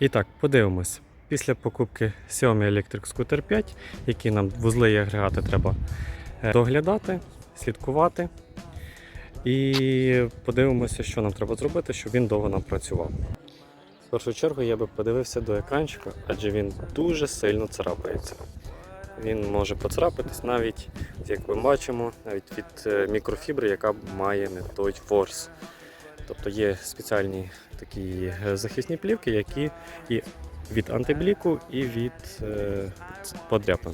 І так, подивимось. Після покупки Xiaomi Electric Scooter 5, які нам вузли і агрегати треба е, доглядати, слідкувати. І подивимося, що нам треба зробити, щоб він довго нам працював. В першу чергу я би подивився до екранчика, адже він дуже сильно царапається. Він може поцарапатись навіть, як ми бачимо, навіть від е, мікрофібри, яка має не той форс. Тобто є спеціальні такі е, захисні плівки, які і від антибліку, і від е, подряпин.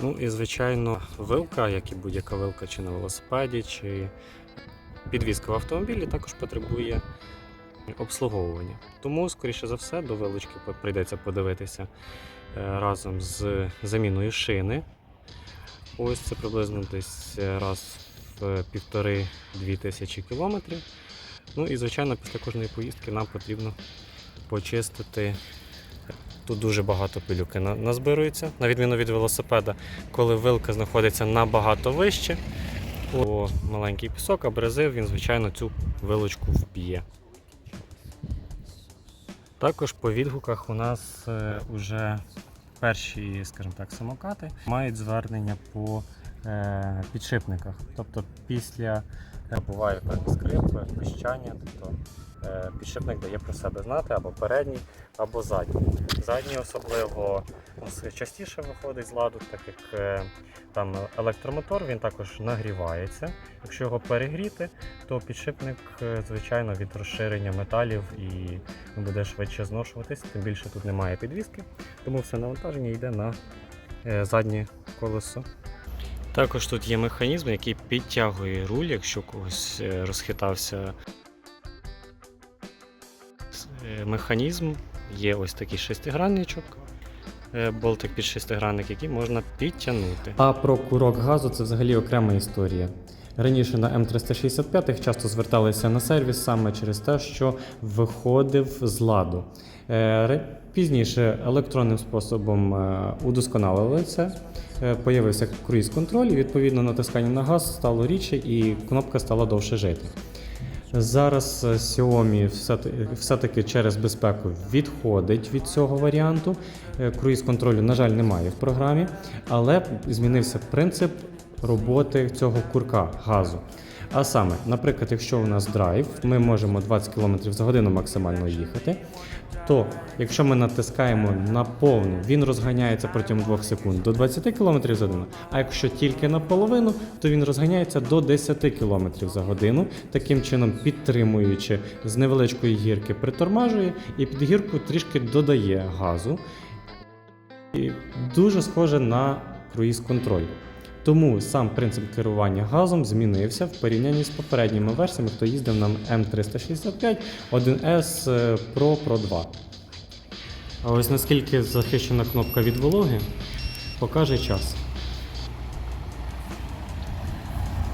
Ну і звичайно, вилка, як і будь-яка вилка чи на велосипеді, чи підвізка в автомобілі також потребує обслуговування. Тому, скоріше за все, до вилочки прийдеться подивитися е, разом з заміною шини. Ось це приблизно десь е, раз півтори-дві тисячі кілометрів. Ну і звичайно, після кожної поїздки нам потрібно почистити. Тут дуже багато пилюки на- назбирується, на відміну від велосипеда, коли вилка знаходиться набагато вище. О, маленький пісок, абразив, він, звичайно, цю вилочку вб'є. Також по відгуках у нас е, уже перші, скажімо так, самокати мають звернення по е, підшипниках. Тобто після е, буває певні скрипи, пищання, тобто е, підшипник дає про себе знати або передній, або задній. Задній особливо частіше виходить з ладу, так як е, там електромотор він також нагрівається. Якщо його перегріти, то підшипник, е, звичайно, від розширення металів і буде швидше зношуватись, тим більше тут немає підвіски, тому все навантаження йде на е, заднє колесо. Також тут є механізм, який підтягує руль, якщо когось е, розхитався Е, механізм. Є ось такий шестигранничок, е, болтик під шестигранник, який можна підтягнути. А про курок газу це взагалі окрема історія. Раніше на М365 часто зверталися на сервіс саме через те, що виходив з ладу. Пізніше електронним способом удосконалили це. Е, Появився круїз-контроль, і відповідно натискання на газ стало рідше і кнопка стала довше жити. Зараз е, Xiaomi все-таки, через безпеку відходить від цього варіанту. Е, Круїз-контролю, на жаль, немає в програмі, але змінився принцип роботи цього курка газу. А саме, наприклад, якщо у нас драйв, ми можемо 20 км за годину максимально їхати, то якщо ми натискаємо на повну, він розганяється протягом 2 секунд до 20 км за годину. А якщо тільки наполовину, то він розганяється до 10 км за годину, таким чином підтримуючи з невеличкої гірки, притормажує і під гірку трішки додає газу. І дуже схоже на круїз-контроль. Тому сам принцип керування газом змінився в порівнянні з попередніми версіями, хто їздив на М365, 1С е, Pro Pro 2. А ось наскільки захищена кнопка від вологи, покаже час.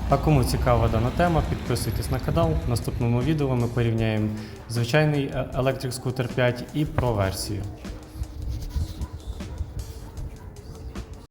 А кому цікава дана тема, підписуйтесь на канал. В наступному відео ми порівняємо звичайний Electric Scooter 5 і Pro версію.